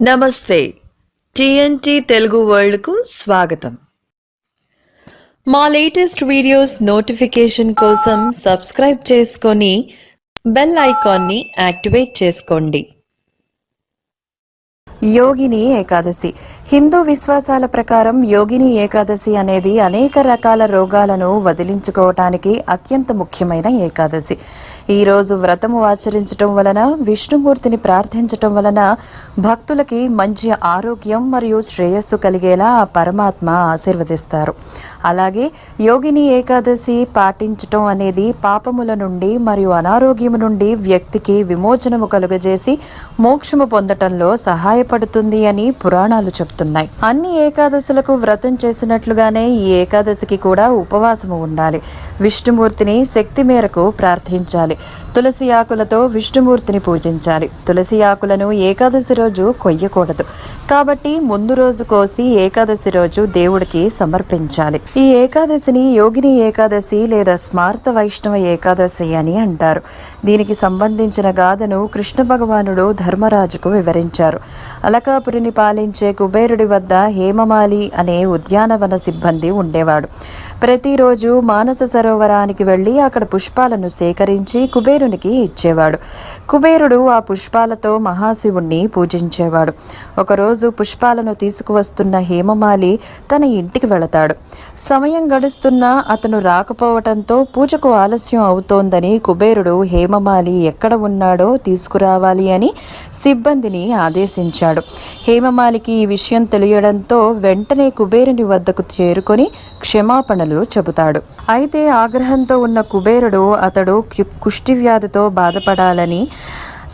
నమస్తే. టీఎన్టీ తెలుగు వరల్డ్కు స్వాగతం. మా లేటెస్ట్ వీడియోస్ నోటిఫికేషన్ కోసం సబ్స్క్రైబ్ చేసుకొని బెల్ ఐకాన్ని యాక్టివేట్ చేసుకోండి. యోగిని ఏకాదశి. హిందూ విశ్వాసాల ప్రకారం యోగిని ఏకాదశి అనేది అనేక రకాల రోగాలను వదిలించుకోవటానికి అత్యంత ముఖ్యమైన ఏకాదశి. ఈరోజు వ్రతము ఆచరించటం వలన విష్ణుమూర్తిని ప్రార్థించటం వలన భక్తులకి మంచి ఆరోగ్యం మరియు శ్రేయస్సు కలిగేలా ఆ పరమాత్మ ఆశీర్వదిస్తారు. అలాగే యోగిని ఏకాదశి పాటించటం అనేది పాపముల నుండి మరియు అనారోగ్యము నుండి వ్యక్తికి విమోచనము కలుగజేసి మోక్షము పొందటంలో సహాయపడుతుంది అని పురాణాలు చెప్తున్నాయి. అన్ని ఏకాదశులకు వ్రతం చేసినట్లుగానే ఈ ఏకాదశికి కూడా ఉపవాసము ఉండాలి. విష్ణుమూర్తిని శక్తి మేరకు ప్రార్థించాలి. తులసి ఆకులతో విష్ణుమూర్తిని పూజించాలి. తులసి ఆకులను ఏకాదశి రోజు కొయ్యకూడదు. కాబట్టి ముందు రోజు కోసి ఏకాదశి రోజు దేవుడికి సమర్పించాలి. ఈ ఏకాదశిని యోగిని ఏకాదశి లేదా స్మార్త వైష్ణవ ఏకాదశి అని అంటారు. దీనికి సంబంధించిన గాథను కృష్ణ భగవానుడు ధర్మరాజుకు వివరించారు. అలకాపురిని పాలించే కుబేరుడి వద్ద హేమమాలి అనే ఉద్యానవన సిబ్బంది ఉండేవాడు. ప్రతిరోజు మానస సరోవరానికి వెళ్ళి అక్కడ పుష్పాలను సేకరించి కుబేరునికి ఇచ్చేవాడు. కుబేరుడు ఆ పుష్పాలతో మహాశివుణ్ణి పూజించేవాడు. ఒకరోజు పుష్పాలను తీసుకువస్తున్న హేమమాలి తన ఇంటికి వెళతాడు. సమయం గడుస్తున్నా అతను రాకపోవటంతో పూజకు ఆలస్యం అవుతోందని కుబేరుడు హేమమాలి ఎక్కడ ఉన్నాడో తీసుకురావాలి అని సిబ్బందిని ఆదేశించాడు. హేమమాలికి ఈ విషయం తెలియడంతో వెంటనే కుబేరుని వద్దకు చేరుకొని క్షమాపణలు చెబుతాడు. అయితే ఆగ్రహంతో ఉన్న కుబేరుడు అతడు కు- వ్యాధితో బాధపడాలని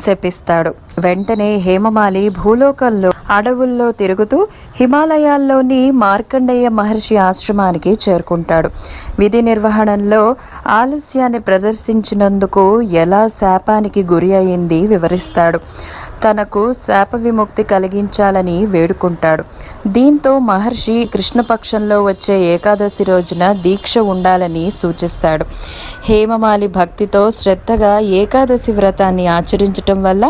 శపిస్తాడు. వెంటనే హేమమాలి భూలోకంలో అడవుల్లో తిరుగుతూ హిమాలయాల్లోని మార్కండేయ మహర్షి ఆశ్రమానికి చేరుకుంటాడు. విధి నిర్వహణలో ఆలస్యాన్ని ప్రదర్శించినందుకు ఎలా శాపానికి గురి అయింది వివరిస్తాడు. తనకు శాప విముక్తి కలిగించాలని వేడుకుంటాడు. దీంతో మహర్షి కృష్ణపక్షంలో వచ్చే ఏకాదశి రోజున దీక్ష ఉండాలని సూచిస్తాడు. హేమమాలి భక్తితో శ్రద్ధగా ఏకాదశి వ్రతాన్ని ఆచరించటం వల్ల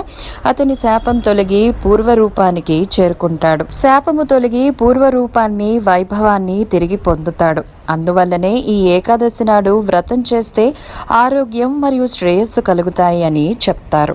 అతని శాపం తొలగి పూర్వరూపానికి చేరుకుంటాడు. శాపము తొలగి పూర్వరూపాన్ని వైభవాన్ని తిరిగి పొందుతాడు. అందువల్లనే ఈ ఏకాదశి నాడు వ్రతం చేస్తే ఆరోగ్యం మరియు శ్రేయస్సు కలుగుతాయి అని చెప్తారు.